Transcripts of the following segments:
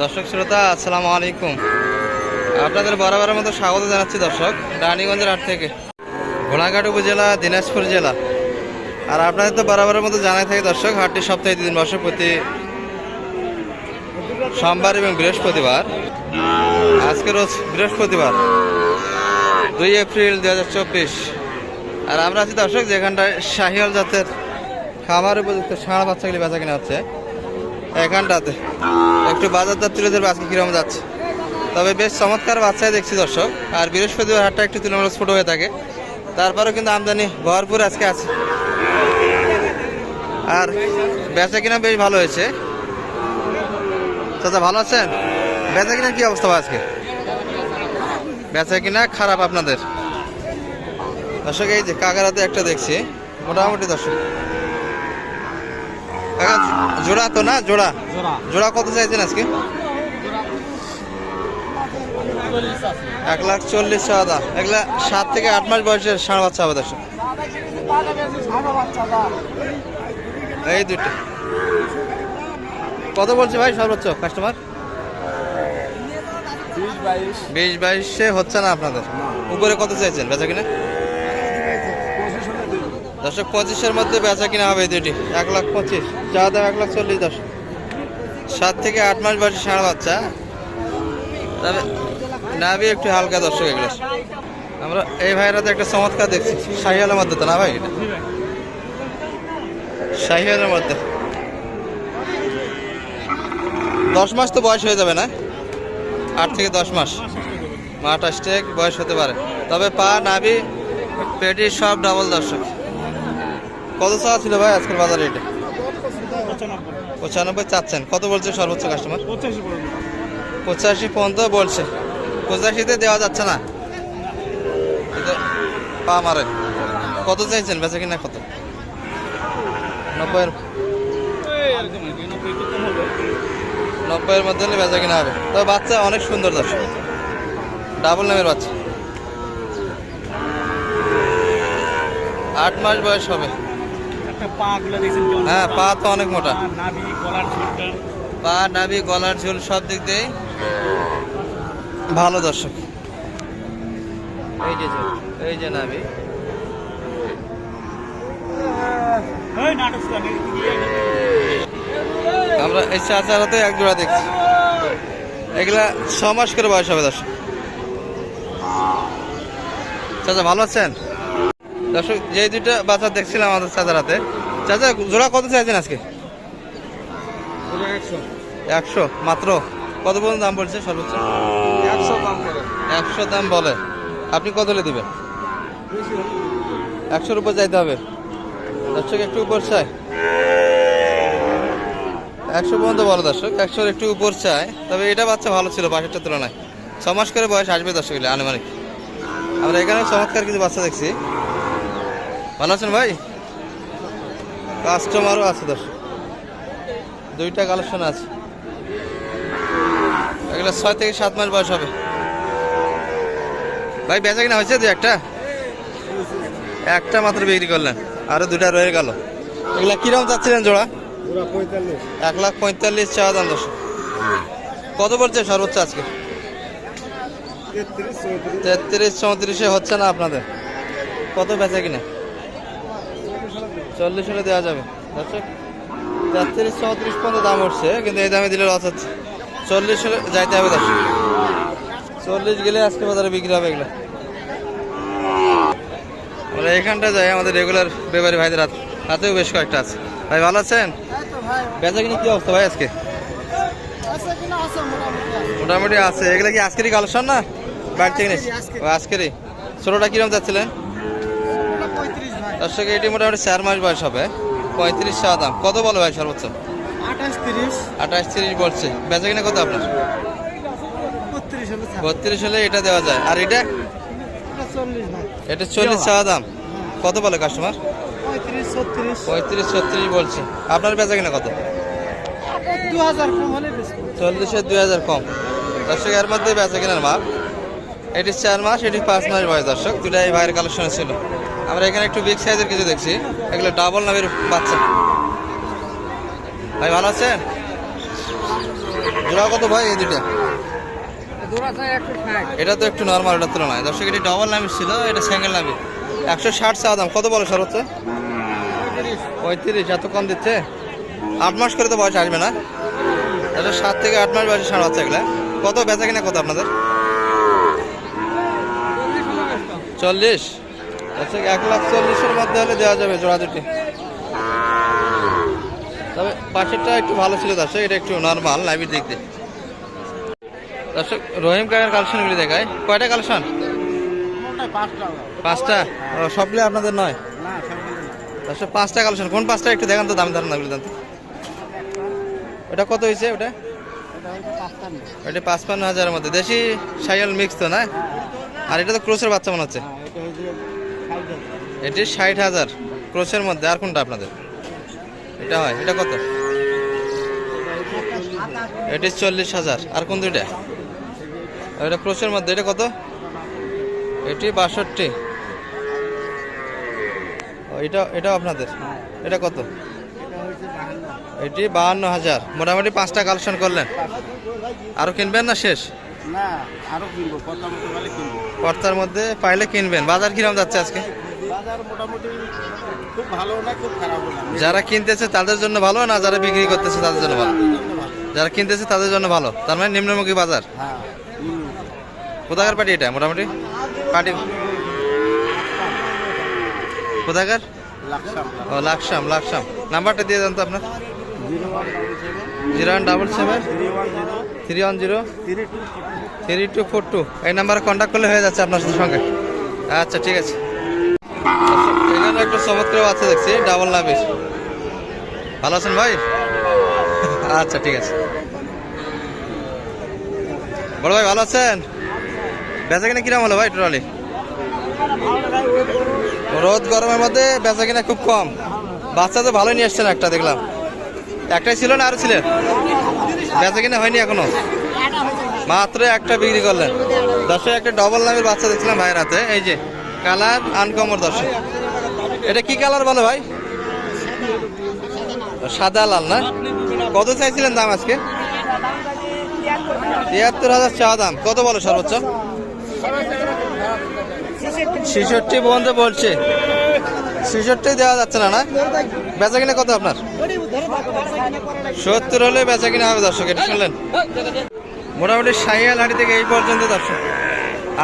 দর্শক শ্রোতা, আসসালামু আলাইকুম। আপনাদের বরাবরের মতো স্বাগত জানাচ্ছি দর্শক, রানীগঞ্জের হাট থেকে। ঘোড়াঘাট উপজেলা, দিনাজপুর জেলা। আর আপনাদের তো বরাবরের মতো জানাই থাকে দর্শক, হাটটি সপ্তাহে দিন বর্ষ প্রতি সোমবার এবং বৃহস্পতিবার। আজকে রোজ বৃহস্পতিবার, দুই এপ্রিল দু হাজার চব্বিশ। আর আমরা আছি দর্শক, যেখানটায় শাহিয়াল জাতের খামার উপযুক্ত ষাঁড় বাচ্চাগুলি বেচা কিনা হচ্ছে। এখানটাতে। একটু বাজার দর তুলে ধরবে, আজকে কীরকম যাচ্ছে। তবে বেশ চমৎকার বাচ্চাই দেখছি দর্শক। আর বৃহস্পতিবার হাটটা একটু তুলনামূলক ছোট হয়ে থাকে। তারপরেও কিন্তু আমদানি ভরপুর আজকে আছে। আর বেচা কিনা বেশ ভালো হয়েছে। চাচা, ভালো আছেন? বেচা কিনা কি অবস্থা আজকে? বেচা কিনা খারাপ আপনাদের? দর্শক, এই যে কাকারাতে একটা দেখছি। মোটামুটি দর্শক। কাকা জোড়া তো না? জোড়া। জোড়া। কত চাইছেন আজকে? এক লাখ চল্লিশ টাকা এগুলা সাত থেকে আট মাস বয়সের ষাঁড় বাচ্চা হবে দর্শক। এই দুটো কত বলছে ভাই সর্বোচ্চ কাস্টমার বিশ বাইশে হচ্ছে না আপনাদের। উপরে কত চাইছেন? বেচা কিনা? দর্শক, পঁচিশের মধ্যে বেচা কিনা হবে দুটি এক লাখ পঁচিশ, চা দাম এক লাখ চল্লিশ দশ। সাত থেকে আট মাস বয়সে ষাঁড় বাচ্চা। তবে নাবি একটু হালকা দর্শক এগুলো। আমরা এই ভাইরাতে একটা চমৎকার দেখছি শাহিয়ালের মধ্যে তো না ভাই? এটা শাহিয়ালের মধ্যে। দশ মাস তো বয়স হয়ে যাবে না? আট থেকে দশ মাস। আঠাশ থেকে বয়স হতে পারে। তবে পা, নাভি, পেটি সব ডাবল দর্শক। কত চাওয়া ছিল ভাই আজকের বাজারে এটা পঁচানব্বই। চাচ্ছেন। কত বলছে সর্বোচ্চ কাস্টমার পঁচাশি পর্যন্ত বলছে। পঁচাশিতে দেওয়া যাচ্ছে না। পা মারে কত চাইছেন? বেচা কিনা কত? নব্বইয়ের হবে। নব্বইয়ের মধ্যে হলে বেচা কিনা হবে। তবে বাচ্চা অনেক সুন্দর দর্শক। ডাবল নামের বাচ্চা। আট মাস বয়স হবে। হ্যাঁ পা তো অনেক মোটা। পা, নাভি গলার ঝুল সব দিক দিয়েই ভালো দর্শক। এই যে এই যে নাভি। আমরা এই চাচারাতে এক জোড়া দেখছি। এগুলা ছ মাস করে বয়স হবে দর্শক। চাচা ভালো আছেন? দর্শক যে দুইটা বাচ্চা দেখছিলাম আমাদের চাচারাতে চাচা জোড়া কত চাইছেন আজকে? একশো। মাত্র। কত পর্যন্ত দাম বলছে সর্বোচ্চ? একশো দাম বলে। আপনি কত হলে দিবেন? একশোর উপর যাইতে হবে। দর্শক একটু উপর চাই একশো পর্যন্ত বলো দর্শক একশোর একটু উপর চাই তবে এটা বাচ্চা ভালো ছিল পাশেরটার তুলনায়। ছ মাস করে বয়স আসবে দর্শক আনুমানিক। আমরা এখানে চমৎকার কিছু বাচ্চা দেখছি। ভালো আছেন ভাই? কাস্টমারও আছে দর্শক। দুইটা কালেকশন আছে। এগুলো ছয় থেকে সাত মাস বয়স হবে। ভাই, বেচা কিনা হয়েছে দু একটা? একটা মাত্র বিক্রি করলেন। আরও দুটা রয়ে গেল। এগুলা কীরকম চাচ্ছিলেন জোড়া? এক লাখ পঁয়তাল্লিশ চাওয়া দাম দশ কত পড়ছে সর্বোচ্চ আজকে? তেত্রিশ, চৌত্রিশে হচ্ছে না আপনাদের? কত বেচা কিনা? চল্লিশ হলে দেওয়া যাবে। তেত্রিশ, চৌত্রিশ পর্যন্ত দাম উঠছে কিন্তু এই দামে দিলে লস হচ্ছে। চল্লিশ হলে যাইতে হবে দশ চল্লিশ গেলে আজকে বাজারে বিক্রি হবে এগুলো। আমরা এখানটা যাই, আমাদের রেগুলার ব্যাপারী ভাইদের হাত হাতেও বেশ কয়েকটা আছে। ভাই, ভালো আছেন? বেচা কিনা কি অবস্থা ভাই আজকে? মোটামুটি আছে। এগুলো কি আজকেরই কালেকশন না? বাড়ি থেকে আজকেরই। ছোটোটা কীরকম যাচ্ছিলেন? দর্শক এটি মোটামুটি চার মাস বয়স হবে। পঁয়ত্রিশ টাকা দাম। কত বলো ভাই সর্বোচ্চ? আঠাশ তিরিশ। আঠাশ তিরিশ বলছে। বেচা কিনা কত আপনার? বত্রিশ হলে এটা দেওয়া যায়। আর এটা? এটা চল্লিশ টাকা দাম। কত বলে কাস্টমার পঁয়ত্রিশ ছত্রিশ। বলছে। আপনার বেচা কিনা কত? চল্লিশে দুই হাজার কম। দর্শক এর মধ্যে বেচা কেনার মাপ। এটি চার মাস এটি পাঁচ মাস বয়স দর্শক। দুটাই ভাইয়ের কালেকশন ছিল। আমরা এখানে একটু বিগ সাইজের কিছু দেখছি। এগুলো ডাবল নামের বাচ্চা। ভাই ভালো আছেন? জোড়া কত ভাই এই দুটা এটা তো একটু নর্মাল এটার তুলনায়। দর্শক এটি ডাবল নামের ছিল এটা সিঙ্গেল নামি। একশো ষাট চা দাম। কত বলে সর্বোচ্চ পঁয়ত্রিশ। এত কম দিচ্ছে? আট মাস করে তো বয়স আসবে না। এটা সাত থেকে আট মাস বয়সে সাড়ে বাচ্চা এগুলা। কত বেচা কিনা কত আপনাদের? চল্লিশ? আচ্ছা এক লাখ চল্লিশের মধ্যে হলে দেওয়া যাবে জোড়া দুটি। তবে পাশেরটা একটু ভালো ছিল দর্শক এটা একটু নর্মাল লাইভের দিক দিয়ে। দর্শক রহিম কাকার কালেকশনগুলি দেখায় কয়টা কালেকশন পাঁচটা? ও, আপনাদের নয়? দর্শক পাঁচটা কালেকশন কোন পাঁচটা একটু দেখান তো দাম ধারণ না দেন ওটা কত হয়েছে ওটা? ওটা পাঁচপান্ন হাজারের মধ্যে। দেশি সাইয়াল মিক্স তো না? আর এটা তো ক্রোসের বাচ্চা মনে হচ্ছে। এটা ষাট হাজার এটি ক্রোসের মধ্যে, আর কোনটা আপনাদের? এটা হয়, এটা কত? এটি চল্লিশ হাজার, আর কোন দুইটা? এটা ক্রোসের মধ্যে, এটা কত? এটি বাষট্টি। এটা, এটাও আপনাদের? এটা কত? এটা এটি বাহান্ন হাজার। মোটামুটি পাঁচটা কালেকশন করলেন। আরও কিনবেন না শেষ? না আরও কিনবো কত মতো বলে কিনবো। কর্তার মধ্যে পাইলে কিনবেন। বাজার কিরম যাচ্ছে আজকে? বাজার মোটামুটি খুব ভালো না খুব খারাপ না। যারা কিনতেছে তাদের জন্য ভালো না যারা বিক্রি করতেছে তাদের জন্য ভালো? যারা কিনতেছে তাদের জন্য ভালো। তার মানে নিম্নমুখী বাজার? হ্যাঁ কোথাকার পার্টি এটা মোটামুটি? পার্টি কোথাকার? ও লাকসাম লাকসাম। নাম্বারটা দিয়ে দেন তো আপনার। Zero one double seven three one zero three two four two. এই নাম্বারে কন্ট্যাক্ট করলে হয়ে যাচ্ছে আপনার সঙ্গে। আচ্ছা ঠিক আছে। এখানে একটা চমৎকার বাচ্চা দেখছি ডাবল নাবির ভালো আছেন ভাই? আচ্ছা ঠিক আছে। বড় ভাই, ভালো আছেন? বেচা কিনা কিরম হলো ভাই টোটালি রোদ গরমের মধ্যে বেচা কিনা খুব কম। বাচ্চা তো ভালোই নিয়ে এসছেন একটা, দেখলাম। একটাই ছিল না আরও ছিলেন? বেচা কিনা হয়নি এখনও? মাত্র একটা বিক্রি করলেন। দশে একটা ডবল নামের বাচ্চা দেখছিলাম ভাইয়ের হাতে। এই যে, কালার আনকমর দশে এটা কি কালার বলে ভাই? সাদা লাল না? কত চাইছিলেন দাম আজকে? তিয়াত্তর হাজার চাওয়া দাম। কত বলো সর্বোচ্চ? ছেষট্টি পর্যন্ত বলছে। ছেষট্টি দেওয়া যাচ্ছে না না? বেচা কিনা কত আপনার? সত্তর হলে বেচা কিনা হবে দর্শক, এটা শুনলেন? মোটামুটি সাইয়াল হাটি থেকে এই পর্যন্ত দর্শক।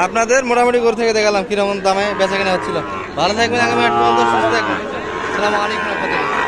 আপনাদের মোটামুটি ঘর থেকে দেখালাম কীরকম দামে বেচা কিনা হচ্ছিল। ভালো থাকবেন, আগামী আট পর্যন্ত সুস্থ থাকবেন। সালাম আলাইকুম রহমতুল্লাহ।